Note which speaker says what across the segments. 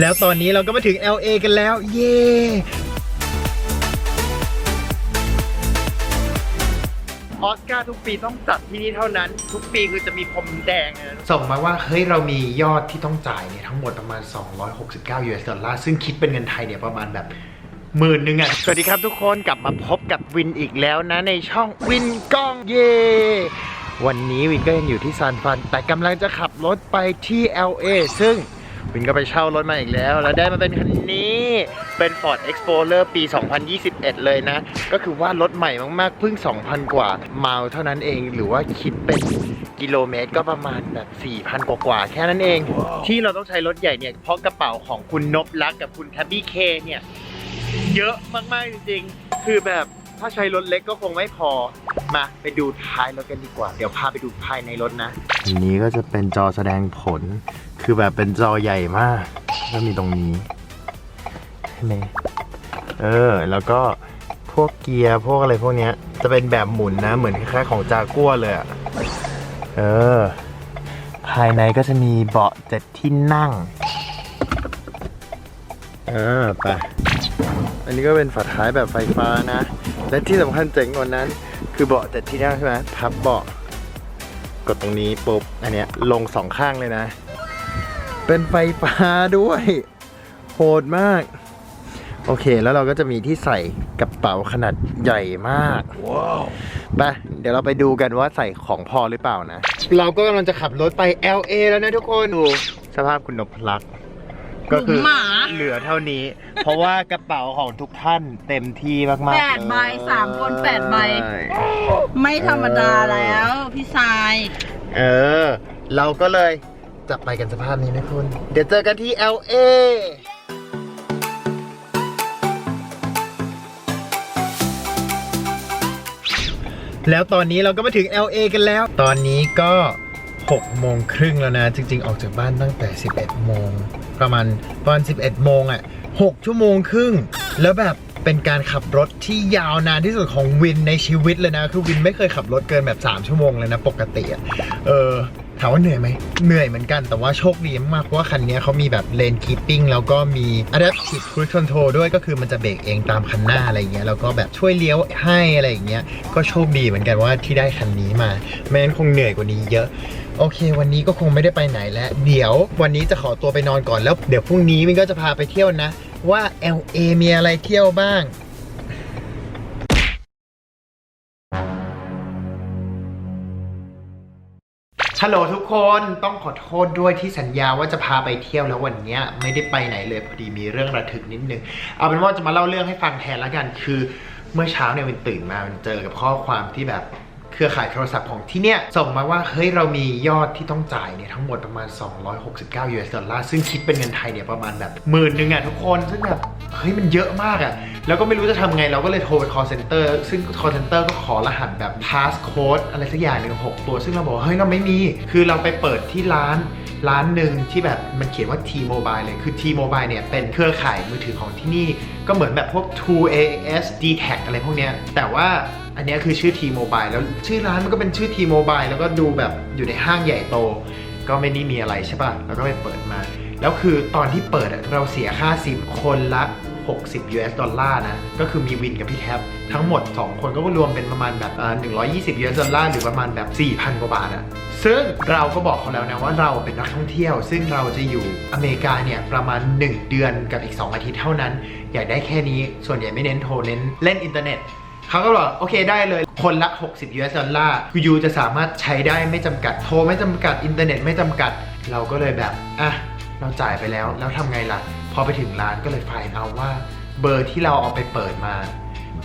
Speaker 1: แล้วตอนนี้เราก็มาถึง LA กันแล้ว เย้ออสการ์ทุกปีต้องจัดที่นี่เท่านั้น ทุกปีคือจะมีพรมแดงนะส่งมาว่า เฮ้ย เรามียอดที่ต้องจ่ายเนี่ย ทั้งหมดประมาณ 269 US ดอลลาร์ซึ่งคิดเป็นเงินไทยเนี่ยประมาณแบบหมื่นหนึ่งอะ สวัสดีครับทุกคนกลับมาพบกับวินอีกแล้วนะ ในช่องวินกล้องเย่วันนี้วินก็ยังอยู่ที่ซานฟรานแต่กำลังจะขับรถไปที่ LA ซึ่ง วินก็ไปเช่ารถมาอีกแล้ว แล้วได้มาเป็นคันนี้เป็น Ford Explorer ปี 2021 เลยนะ ก็คือว่ารถใหม่มากๆเพิ่ง 2,000 กว่าไมล์เท่านั้นเองหรือว่าคิดเป็นกิโลเมตรก็ประมาณแบบ 4,000 กว่าๆแค่นั้นเอง ที่เราต้องใช้รถใหญ่เนี่ย เพราะกระเป๋าของคุณนบลักษณ์กับคุณแทบบี้เคเนี่ย เยอะมากๆจริงๆ คือแบบ ถ้าใช้รถเล็กก็คงไม่พอ มาไปดูท้ายรถกันดีกว่า เดี๋ยวพาไปดูภายในรถนะอันนี้ก็จะเป็นจอแสดงผล คือแบบเป็นจอใหญ่มากก็มีตรงนี้ใช่ไหมเออ แล้วก็พวกเกียร์พวกอะไรพวกเนี้ย จะเป็นแบบหมุนนะ เหมือนคล้ายๆของจากัวเลยอะเออ ภายในก็จะมีเบาะเจ็ดที่นั่งอ่าไปอันนี้ก็เป็นฝาท้ายแบบไฟฟ้านะ และที่สำคัญเจ๋งกว่านั้น คือเบาะเจ็ดที่นั่งใช่ไหมพับเบาะกดตรงนี้ปุ๊บอันเนี้ยลงสองข้างเลยนะ เป็นไฟฟ้าด้วย โหดมาก โอเคแล้วเราก็จะมีที่ใส่กระเป๋าขนาดใหญ่มากว้าวไปเดี๋ยวเราไปดูกันว่าใส่ของพอหรือเปล่านะ เราก็กำลังจะขับรถไป LA แล้วนะทุกคนดูสภาพคุณนพลักษ์ ก็คือ
Speaker 2: หมา
Speaker 1: เหลือเท่านี้ เพราะว่ากระเป๋าของทุกท่านเต็มที่มากๆ
Speaker 2: แปดใบ
Speaker 1: เลย
Speaker 2: สามคนแปดใบไม่ธรรมดาแล้วพี่ชาย
Speaker 1: เออ เราก็เลยจะไปกันสภาพนี้นะคุณ เดี๋ยวเจอกันที่ LA แล้วตอนนี้เราก็มาถึง LA กันแล้ว ตอนนี้ก็ 6โมงครึ่งแล้วนะ จริง ๆ ออกจากบ้านตั้งแต่ 11 โมง ประมาณประมาณ 11 โมงอะ 6 ชั่วโมงครึ่ง แล้วแบบเป็นการขับรถที่ยาวนานที่สุดของวินในชีวิตเลยนะ คือวินไม่เคยขับรถเกินแบบ 3 ชั่วโมงเลยนะ ปกติอะเออถามว่าเหนื่อยไหมเหนื่อยเหมือนกันแต่ว่าโชคดีมากๆเพราะว่าคันนี้เขามีแบบเลนคีปปิ้งแล้วก็มี adaptive cruise control ด้วยก็คือมันจะเบรกเองตามคันหน้าอะไรอย่างเงี้ยแล้วก็แบบช่วยเลี้ยวให้อะไรอย่างเงี้ยก็โชคดีเหมือนกันว่าที่ได้คันนี้มาไม่งั้นคงเหนื่อยกว่านี้เยอะ โอเค วันนี้ก็คงไม่ได้ไปไหนแล้ว เดี๋ยววันนี้จะขอตัวไปนอนก่อนแล้วเดี๋ยวพรุ่งนี้มินก็จะพาไปเที่ยวนะ ว่า LA มีอะไรเที่ยวบ้างฮัลโหลทุกคนต้องขอโทษด้วยที่สัญญาว่าจะพาไปเที่ยวแล้ววันนี้ไม่ได้ไปไหนเลยพอดีมีเรื่องระทึกนิดนึง เอาเป็นว่าจะมาเล่าเรื่องให้ฟังแทนละกัน คือเมื่อเช้าเนี่ยมันตื่นมามันเจอกับข้อความที่แบบ เครือข่ายโทรศัพท์ของที่เนี่ยส่งมาว่าเฮ้ยเรามียอดที่ต้องจ่ายเนี่ยทั้งหมดประมาณ 269 US ดอลลาร์ซึ่งคิดเป็นเงินไทยเนี่ยประมาณแบบหมื่นหนึ่งอะทุกคนซึ่งแบบเฮ้ยมันเยอะมากอะแล้วก็ไม่รู้จะทำไงเราก็เลยโทรไป call center ซึ่ง call center ก็ขอรหัสแบบ passcode อะไรสักอย่างหนึ่งหกตัว ซึ่งเราบอกว่าเฮ้ยเราไม่มี คือเราไปเปิดที่ร้านร้านหนึ่งที่แบบมันเขียนว่า T-Mobile เลย คือ T-Mobile เนี่ยเป็นเครือข่ายมือถือของที่นี่ ก็เหมือนแบบพวก True AS d t a c อะไรพวกเนี้ย แต่ว่า อันนี้คือชื่อ T-Mobile แล้วชื่อร้านมันก็เป็นชื่อ T-Mobile แล้วก็ดูแบบอยู่ในห้างใหญ่โต ก็ไม่ได้มีอะไรใช่ป่ะ แล้วก็ไปเปิดมา แล้วคือตอนที่เปิดเราเสียค่าซิมคนละ 60 US ดอลลาร์นะ ก็คือมีวินกับพี่แท็บทั้งหมด 2 คนก็รวมเป็นประมาณแบบอ่า120 US ดอลลาร์หรือประมาณแบบ 4,000 กว่าบาทอะซึ่งเราก็บอกเขาแล้วนะว่าเราเป็นนักท่องเที่ยว ซึ่งเราจะอยู่อเมริกาเนี่ยประมาณ 1 เดือนกับอีก 2 อาทิตย์เท่านั้น อยากได้แค่นี้ส่วนใหญ่ไม่เน้นโทรเน้นเล่นอินเทอร์เน็ต เขาก็บอกโอเคได้เลย คนละ 60 US ดอลลาร์คือยูจะสามารถใช้ได้ไม่จำกัด โทรไม่จำกัด อินเทอร์เน็ตไม่จำกัด เราก็เลยแบบ อะ เราจ่ายไปแล้ว แล้วทำไงล่ะ พอไปถึงร้านก็เลยไฟล์เอาว่า เบอร์ที่เราเอาไปเปิดมา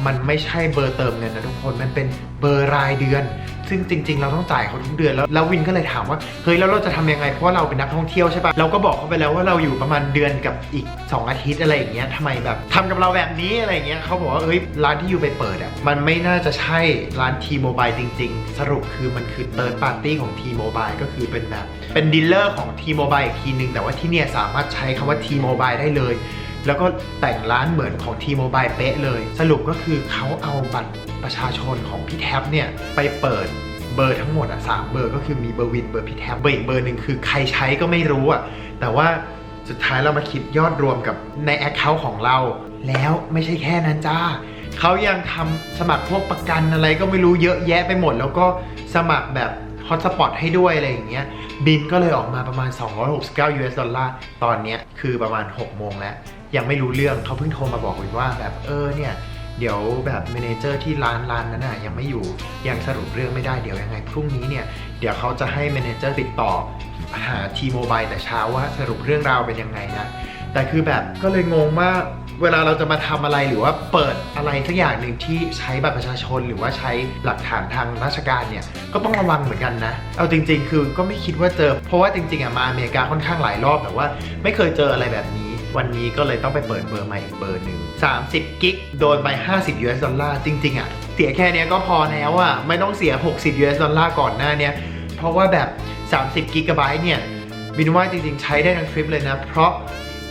Speaker 1: มันไม่ใช่เบอร์เติมเงินนะทุกคน มันเป็นเบอร์รายเดือน ซึ่งจริง ๆ เราต้องจ่ายเขาทุกเดือนแล้วแล้ววินก็เลยถามว่าเฮ้ยแล้วเราจะทำยังไงเพราะว่าเราเป็นนักท่องเที่ยวใช่ปะเราก็บอกเขาไปแล้วว่าเราอยู่ประมาณเดือนกับอีก 2 อาทิตย์อะไรอย่างเงี้ยทำไมแบบทำกับเราแบบนี้อะไรอย่างเงี้ยเขาบอกว่าเอ้ยร้านที่อยู่ไปเปิดอะมันไม่น่าจะใช่ร้าน T-Mobile จริง ๆ สรุปคือมันคือ third party ของ T-Mobile ก็คือเป็นแบบเป็นดีลเลอร์ของ T-Mobile อีกทีนึงแต่ว่าที่เนี่ยสามารถใช้คำว่า T-Mobile ได้เลย แล้วก็แต่งร้านเหมือนของ T-Mobile เป๊ะเลย สรุปก็คือเขาเอาบัตรประชาชนของพี่แท็บเนี่ยไปเปิดเบอร์ทั้งหมดอะสามเบอร์ก็คือมีเบอร์วินเบอร์พี่แท็บเบอร์อีกเบอร์หนึ่งคือใครใช้ก็ไม่รู้อะแต่ว่าสุดท้ายเรามาคิดยอดรวมกับในแอคเคาท์ของเรา แล้วไม่ใช่แค่นั้นจ้าเขายังทำสมัครพวกประกันอะไรก็ไม่รู้เยอะแยะไปหมด แล้วก็สมัครแบบฮอตสปอตให้ด้วยอะไรอย่างเงี้ยบินก็เลยออกมาประมาณ 269 US ดอลลาร์ ตอนเนี้ยคือประมาณ 6 โมงแล้ว ยังไม่รู้เรื่องเขาเพิ่งโทรมาบอกวินว่าแบบเออเนี่ยเดี๋ยวแบบเมนเจอร์ที่ร้านร้านนั้นน่ะยังไม่อยู่ยังสรุปเรื่องไม่ได้เดี๋ยวยังไงพรุ่งนี้เนี่ยเดี๋ยวเขาจะให้เมนเจอร์ติดต่อหาทีโมบายแต่เช้าว่าสรุปเรื่องราวเป็นยังไงนะแต่คือแบบก็เลยงงว่าเวลาเราจะมาทำอะไรหรือว่าเปิดอะไรสักอย่างหนึ่งที่ใช้บัตรประชาชน หรือว่าใช้หลักฐานทางราชการเนี่ยก็ต้องระวังเหมือนกันนะ เอาจริง ๆ คือก็ไม่คิดว่าเจอ เพราะว่าจริงๆอะมาอเมริกาค่อนข้างหลายรอบแต่ว่า ไม่เคยเจออะไรแบบนี้ วันนี้ก็เลยต้องไปเปิดเบอร์ใหม่อีกเบอร์หนึ่ง30 กิก โดนไป 50 US ดอลลาร์ จริง ๆ อะ เสียแค่นี้ก็พอแล้วอะ ไม่ต้องเสีย 60 US ดอลลาร์ก่อนหน้าเนี้ย เพราะว่าแบบ 30 กิกะไบต์เนี่ย วินว่าจริง ๆ ใช้ได้ทั้งทริปเลยนะ เพราะ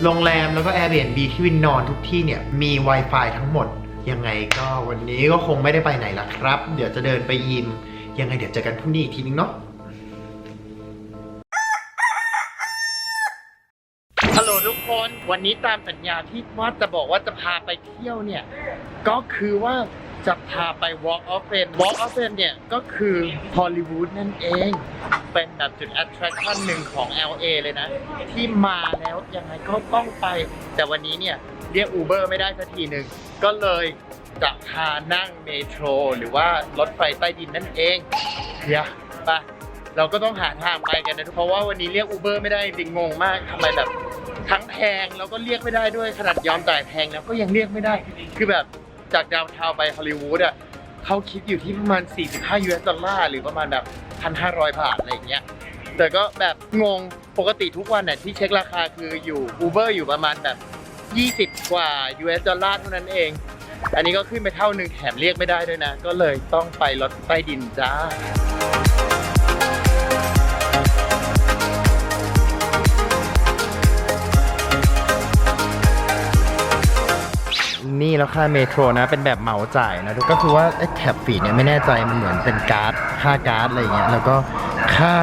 Speaker 1: โรงแรมแล้วก็ Airbnb ที่วินนอนทุกที่เนี่ย มี Wi-Fi ทั้งหมด ยังไงก็วันนี้ก็คงไม่ได้ไปไหนละครับ เดี๋ยวจะเดินไปยิม ยังไงเดี๋ยวเจอกันพรุ่งนี้อีกทีนึงเนาะ วันนี้ตามสัญญาที่ว่าจะบอกว่าจะพาไปเที่ยวเนี่ย ก็คือว่าจะพาไป Walk of Fame Walk of Fame เนี่ย ก็คือฮอลลีวูดนั่นเอง เป็นแบบจุด attraction หนึ่งของ LA เลยนะ ที่มาแล้วยังไงก็ต้องไป แต่วันนี้เนี่ย เรียก Uber ไม่ได้สักทีหนึ่ง ก็เลยจะพานั่งเมโทร หรือว่ารถไฟใต้ดินนั่นเองเดี๋ยวไปเราก็ต้องหาทางไปกันนะเพราะว่าวันนี้เรียก Uber ไม่ได้จริงงงมากทำไมแบบ ทั้งแพงแล้วก็เรียกไม่ได้ด้วยขนาดยอมจ่ายแพงแล้วก็ยังเรียกไม่ได้ คือแบบจากดาวน์ทาไปฮอลลีวูดอะเขาคิดอยู่ที่ประมาณ 45 US ดอลลาร์หรือประมาณแบบ 1,500 บาทอะไรอย่างเงี้ยแต่ก็แบบงงปกติทุกวันน่ะที่เช็คราคาคืออยู่ Uber อยู่ประมาณแบบ 20 กว่า US ดอลลาร์เท่านั้นเอง อันนี้ก็ขึ้นไปเท่าหนึ่งแถมเรียกไม่ได้ด้วยนะ ก็เลยต้องไปรถใต้ดินจ้า นี่แล้วค่าเมโทรนะ เป็นแบบเหมาจ่ายนะก็คือว่าไอ้แท็บฟีเนี่ยไม่แน่ใจมันเหมือนเป็นการ์ดค่าการ์ดอะไรเงี้ยแล้วก็ค่า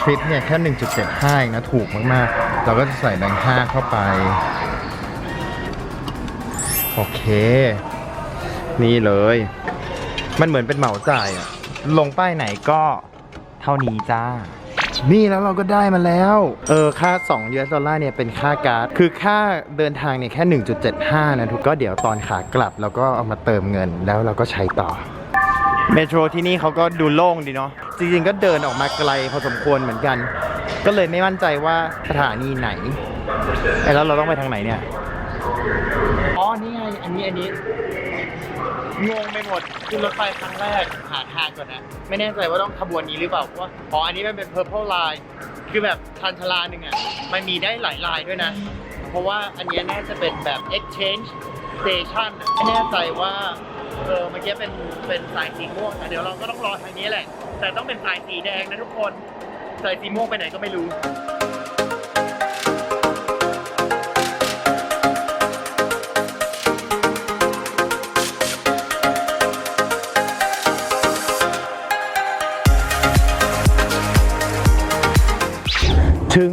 Speaker 1: ทริปเนี่ยแค่ 1.75นะถูกมากๆ เราก็จะใส่แบงค์ห้าเข้าไป โอเค นี่เลย มันเหมือนเป็นเหมาจ่ายอะลงป้ายไหนก็เท่านี้จ้า นี่แล้วเราก็ได้มาแล้ว เออ ค่า2 US ดอลลาร์เนี่ยเป็นค่าการ์ด คือค่าเดินทางเนี่ยแค่ 1.75 นะทุกก็เดี๋ยวตอนขากลับเราก็เอามาเติมเงินแล้วเราก็ใช้ต่อเมโทรที่นี่เขาก็ดูโล่งดีเนาะ จริงๆ ก็เดินออกมาไกลพอสมควรเหมือนกัน ก็เลยไม่มั่นใจว่าสถานีไหนไอ้แล้วเราต้องไปทางไหนเนี่ย นี่ไง อันนี้อันนี้ งงไปหมดขึ้นรถไฟครั้งแรกหาทางก่อนนะ ไม่แน่ใจว่าต้องขบวนนี้หรือเปล่าเพราะว่าอ๋ออันนี้มันเป็น purple line คือแบบชันชลาหนึ่งอะ มันมีได้หลายลายด้วยนะ เพราะว่าอันนี้น่าจะเป็นแบบ exchange station ไม่แน่ใจว่าเออเมื่อกี้เป็นเป็นสายสีม่วงแต่เดี๋ยวเราก็ต้องรอทางนี้แหละ แต่ต้องเป็นสายสีแดงนะทุกคน สายสีม่วงไปไหนก็ไม่รู้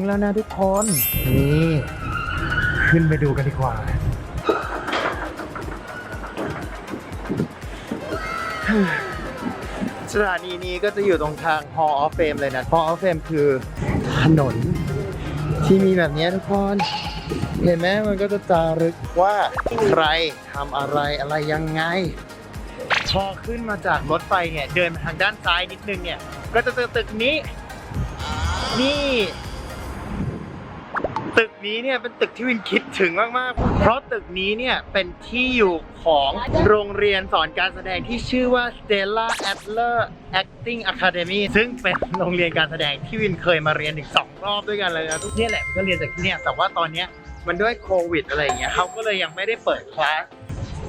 Speaker 1: แล้วนะทุกคน นี่ ขึ้นไปดูกันดีกว่า สถานีนี้ก็จะอยู่ตรงทาง Hall of Fame เลยนะ Hall of Fame คือถนน ที่มีแบบนี้ทุกคน เห็นไหมมันก็จะจารึกว่าใครทำอะไรอะไรยังไง พอขึ้นมาจากรถไฟเนี่ย เดินมาทางด้านซ้ายนิดนึงเนี่ย ก็จะเจอตึกนี้ นี่ ตึกนี้เนี่ยเป็นตึกที่วินคิดถึงมาก ๆ เพราะตึกนี้เนี่ยเป็นที่อยู่ของโรงเรียนสอนการแสดงที่ชื่อว่า Stella Adler Acting Academy ซึ่งเป็นโรงเรียนการแสดงที่วินเคยมาเรียนถึงสองรอบด้วยกันเลยนะทุกเนี่ยแหละก็เรียนจากที่เนี่ยแต่ว่าตอนเนี้ยมันด้วยโควิดอะไรอย่างเงี้ยเขาก็เลยยังไม่ได้เปิดคลาส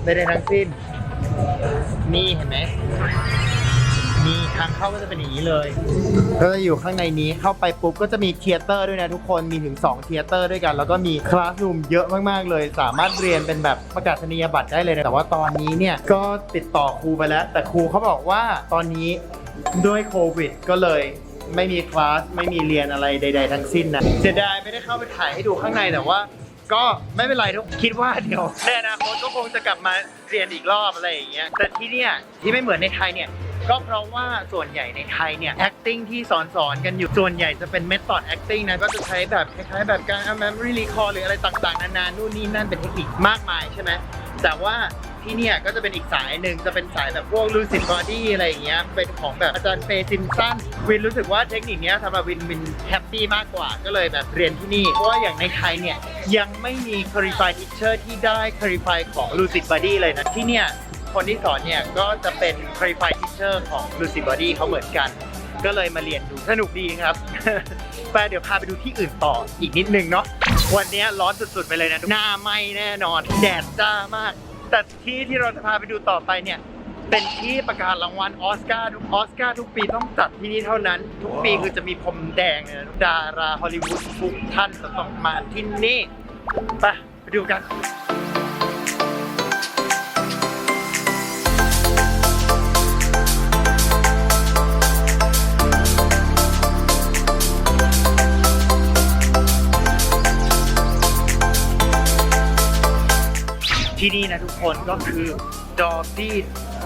Speaker 1: ใดๆทั้งสิ้น นี่เห็นไหม ทางเข้าก็จะเป็นอย่างนี้เลย ก็จะอยู่ข้างในนี้เข้าไปปุ๊บก็จะมีเทเตอร์ด้วยนะทุกคนมีถึง2เทเตอร์ด้วยกัน แล้วก็มีคลาสรูมเยอะมากๆเลย สามารถเรียนเป็นแบบประกาศนียบัตรได้เลยนะแต่ว่าตอนนี้เนี่ยก็ติดต่อครูไปแล้ว แต่ครูเขาบอกว่าตอนนี้ด้วยโควิด ก็เลยไม่มีคลาสไม่มีเรียนอะไรใด ๆ ทั้งสิ้นนะเสียดายไม่ได้เข้าไปถ่ายให้ดูข้างในแต่ว่า ก็ไม่เป็นไรทุกคิดว่าเดี๋ยวในอนาคตก็คงจะกลับมาเรียนอีกรอบอะไรอย่างเงี้ยแต่ที่เนี่ยที่ไม่เหมือนในไทยเนี่ย ก็เพราะว่าส่วนใหญ่ในไทยเนี่ย acting ที่สอนสอนกันอยู่ส่วนใหญ่จะเป็น method acting นะก็จะใช้แบบคล้ายๆแบบการอา memory recall หรืออะไรต่างๆ นานานู่นนี่นั่นเป็นเทคนิคมากมายใช่ไหมแต่ว่าที่เนี่ยก็จะเป็นอีกสายหนึ่งจะเป็นสายแบบพวก lucid body อะไรอย่างเงี้ยเป็นของแบบอาจารย์เฟย์ซิมสันวินรู้สึกว่าเทคนิคนี้สำหรับวินวินแฮปปี้มากกว่าก็เลยแบบเรียนที่นี่ เพราะว่าอย่างในไทยเนี่ยยังไม่มี qualified teacher ที่ได้ qualify ของ lucid body เลยนะที่เนี่ย คนที่สอนเนี่ยก็จะเป็น Qualified Teacher ของ Lucid Body เขาเหมือนกัน ก็เลยมาเรียนดูสนุกดีครับไปเดี๋ยวพาไปดูที่อื่นต่ออีกนิดนึงเนาะวันนี้ร้อนสุดๆไปเลยนะหน้าไหมแน่นอน แดดจ้ามาก แต่ที่ที่เราจะพาไปดูต่อไปเนี่ยเป็นที่ประกาศรางวัลออสการ์ทุกออสการ์ทุกปีต้องจัดที่นี่เท่านั้น ทุกปีคือจะมีพรมแดงเลยนะดาราฮอลลีวูดทุกท่านจะต้องมาที่นี่ไปไปดูกัน ที่นี่นะทุกคนก็คือดอฟี่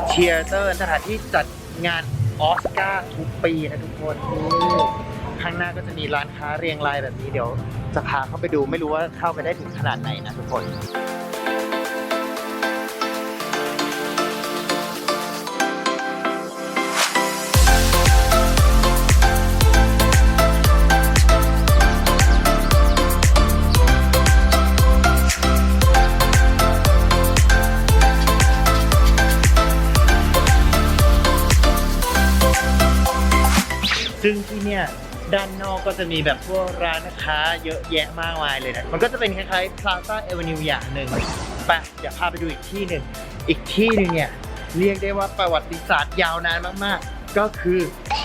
Speaker 1: เชียร์เตอร์สถานที่จัดงานออสการ์ทุกปีนะทุกคนนี่ข้างหน้าก็จะมีร้านค้าเรียงรายแบบนี้เดี๋ยวจะพาเข้าไปดูไม่รู้ว่าเข้าไปได้ถึงขนาดไหนนะทุกคน ซึ่งที่เนี่ยด้านนอกก็จะมีแบบพวกร้านค้าเยอะแยะมากมายเลยนะ มันก็จะเป็นคล้ายๆ Plaza Avenue อย่างหนึ่งไปเดี๋ยวพาไปดูอีกที่หนึ่ง อีกที่หนึ่งเนี่ย เรียกได้ว่าประวัติศาสตร์ยาวนานมากๆ ก็คือ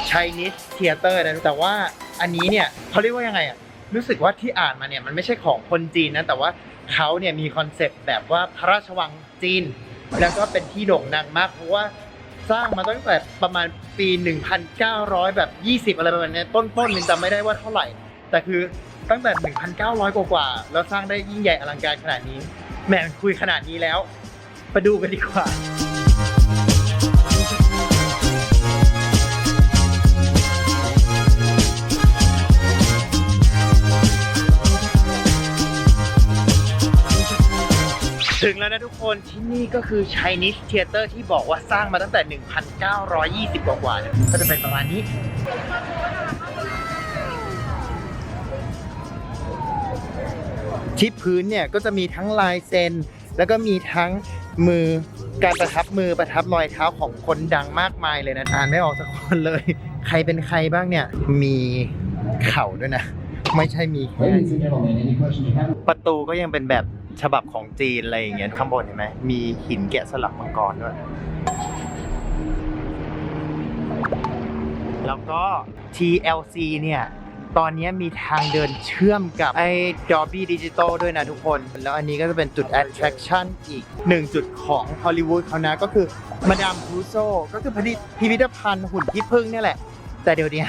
Speaker 1: Chinese Theater นะ แต่ว่าอันนี้เนี่ยเขาเรียกว่ายังไงอะ รู้สึกว่าที่อ่านมาเนี่ยมันไม่ใช่ของคนจีนนะ แต่ว่าเขาเนี่ยมีคอนเซปต์แบบว่าพระราชวังจีน แล้วก็เป็นที่โด่งดังมากเพราะว่า สร้างมาตั้งแต่ประมาณปี 1,900 แบบ 20 อะไรประมาณนี้ต้นๆมันจำไม่ได้ว่าเท่าไหร่ แต่คือตั้งแต่ 1,900 กว่าๆแล้วสร้างได้ยิ่งใหญ่อลังการขนาดนี้แหมคุยขนาดนี้แล้ว ไปดูกันดีกว่า ถึงแล้วนะทุกคนที่นี่ก็คือ Chinese Theater ที่บอกว่าสร้างมาตั้งแต่ 1,920 กว่าๆเนี่ยก็จะเป็นประมาณนี้ ที่พื้นเนี่ยก็จะมีทั้งลายเซ็น แล้วก็มีทั้งมือการประทับมือประทับรอยเท้าของคนดังมากมายเลยนะอ่านไม่ออกสักคนเลย ใครเป็นใครบ้างเนี่ยมีเข่าด้วยนะ ไม่ใช่มีแค่
Speaker 3: Ladies and gentlemen, any questions you have?
Speaker 1: ประตูก็ยังเป็นแบบ ฉบับของจีนอะไรอย่างเงี้ยข้างบนเห็นไหมมีหินแกะสลักมังกรด้วย แล้วก็ TLC เนี่ย ตอนนี้มีทางเดินเชื่อมกับไอ้ Dolby Digital ด้วยนะทุกคน แล้วอันนี้ก็จะเป็นจุด attraction อีกหนึ่งจุดของฮอลลีวูดเขานะ ก็คือมาดามทูโซก็คือพิพิธภัณฑ์หุ่นขี้ผึ้งนี่แหละแต่เดี๋ยวนี้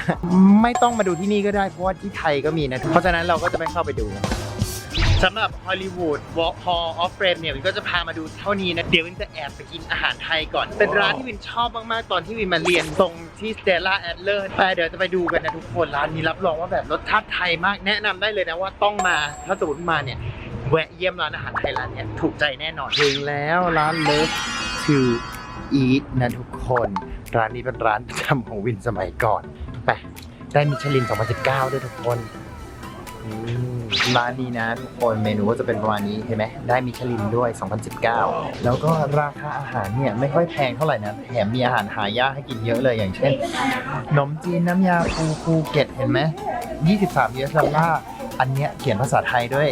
Speaker 1: ไม่ต้องมาดูที่นี่ก็ได้เพราะว่าที่ไทยก็มีนะ เพราะฉะนั้นเราก็จะไม่เข้าไปดู สำหรับฮอลลีวูดวอล์ Hall of Fame เนี่ยวินก็จะพามาดูเท่านี้นะ เดี๋ยววินจะแอบไปกินอาหารไทยก่อน เป็นร้านที่วินชอบมาก ๆ ตอนที่วินมาเรียนตรงที่ Stella Adler ไปเดี๋ยวจะไปดูกันนะทุกคนร้านนี้รับรองว่าแบบรสชาติไทยมากแนะนำได้เลยนะว่าต้องมาถ้าสมมติมาเนี่ยแวะเยี่ยมร้านอาหารไทยร้านเนี้ยถูกใจแน่นอนถึงแล้วร้าน Love to Eat นะทุกคน ร้านนี้เป็นร้านประจำของวินสมัยก่อนไปได้มิชลิน 2019 ด้วยทุกคนอืม ร้านนี้นะทุกคนเมนูก็จะเป็นประมาณนี้เห็นไหมได้มิชลินด้วย 2019 แล้วก็ราคาอาหารเนี่ยไม่ค่อยแพงเท่าไหร่นะแถมมีอาหารหายากให้กินเยอะเลยอย่างเช่นขนมจีนน้ำยาปูภูเก็ตเห็นไหม23 US ดอลลาร์อันเนี้ยเขียนภาษาไทยด้วย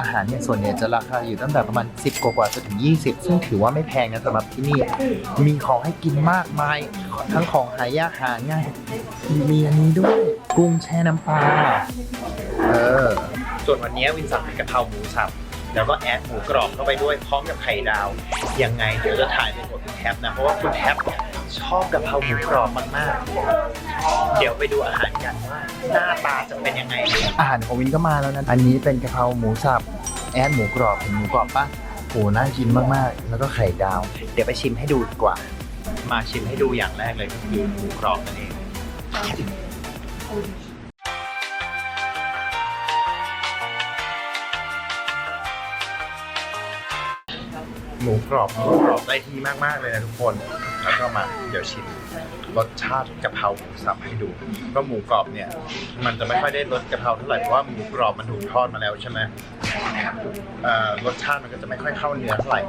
Speaker 1: อาหารเนี่ยส่วนใหญ่จะราคาอยู่ตั้งแต่ประมาณ 10 กว่าๆจนถึง 20 ซึ่งถือว่าไม่แพงนะสำหรับที่นี่ มีของให้กินมากมาย ทั้งของหายากหาง่าย มีอันนี้ด้วย กุ้งแช่น้ำปลา เออ ส่วนวันนี้วินสั่งเป็นกะเพราหมูสับ แล้วก็แอดหมูกรอบเข้าไปด้วยพร้อมกับไข่ดาว ยังไงเดี๋ยวจะถ่ายเป็นหมดคุณแท็บนะ เพราะว่าคุณแท็บเนี่ยชอบกะเพราหมูกรอบมากๆ เดี๋ยวไปดูอาหารกันว่าหน้าตาจะเป็นยังไง
Speaker 4: อาหารของวินก็มาแล้วนะ อันนี้เป็นกะเพราหมูสับ แอดหมูกรอบเห็นหมูกรอบปะโหน่ากินมากๆ แล้วก็ไข่ดาว
Speaker 1: เดี๋ยวไปชิมให้ดูดีกว่า มาชิมให้ดูอย่างแรกเลยก็คือหมูกรอบนั่นเองหมูกรอบหมูกรอบได้ที่มาก ๆ เลยนะทุกคน แล้วก็มาเดี๋ยวชิมรสชาติกะเพราหมูสับให้ดูก็หมูกรอบเนี่ย มันจะไม่ค่อยได้รสกะเพราเท่าไหร่เพราะว่าหมูกรอบมันถูกทอดมาแล้วใช่ไหม เอ่อรสชาติมันก็จะไม่ค่อยเข้าเนื้อเท่าไหร่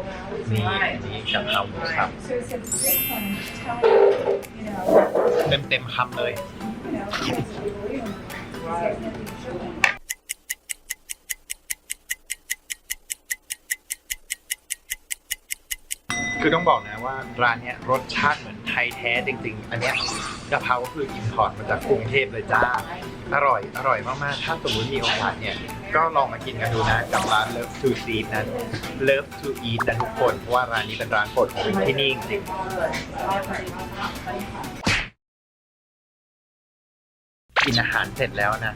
Speaker 1: นี่อันนี้กะเพราหมูสับเต็มเต็มคำเลยคือต้องบอกนะว่าร้านเนี้ยรสชาติเหมือน ไทยแท้จริง ๆ อันเนี้ยกะเพราก็คืออินพอร์ตมาจากกรุงเทพเลยจ้า อร่อย อร่อยมาก ๆ ถ้าสมมติมีโอกาสเนี่ย ก็ลองมากินกันดูนะ กับร้าน Love to Eat นั้น Love to Eat นะทุกคน เพราะว่าร้านนี้เป็นร้านโปรดของที่นี่จริงกินอาหารเสร็จแล้วนะ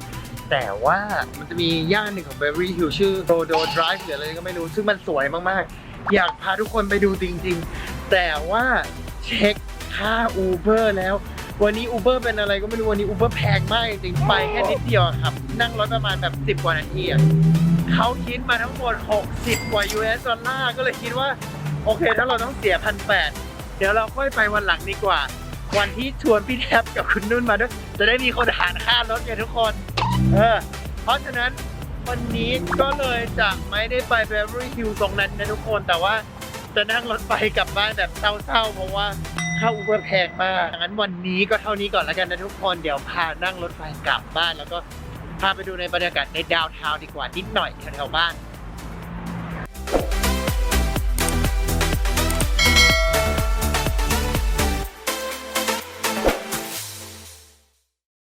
Speaker 1: แต่ว่ามันจะมีย่านหนึ่งของ Beverly Hills ชื่อ Rodo Drive หรืออะไรก็ไม่รู้ ซึ่งมันสวยมาก ๆ อยากพาทุกคนไปดูจริง ๆ แต่ว่าเช็ค ค่า Uber แล้ว วันนี้ Uber เป็นอะไรก็ไม่รู้ วันนี้ Uber แพงมากจริงๆไปแค่นิดเดียวอะครับ นั่งรถประมาณแบบ 10 กว่านาทีอะเขาคิดมาทั้งหมด 60 กว่า US ดอลลาร์ก็เลยคิดว่า โอเค ถ้าเราต้องเสียพันแปดเดี๋ยวเราค่อยไปวันหลังดีกว่า วันที่ชวนพี่แท็บกับคุณนุ่นมาด้วย จะได้มีคนหารค่ารถไงทุกคน เออ เพราะฉะนั้นวันนี้ก็เลยจะไม่ได้ไป Beverly Hills ตรงนั้นนะทุกคน แต่ว่าจะนั่งรถไฟกลับบ้านแบบเศร้าๆ เพราะว่า ค่าอุเบอร์แพงมากงั้นวันนี้ก็เท่านี้ก่อนแล้วกันนะทุกคนเดี๋ยวพานั่งรถไฟกลับบ้านแล้วก็พาไปดูในบรรยากาศในดาวน์ทาวน์ดีกว่านิดหน่อยแถวๆบ้าน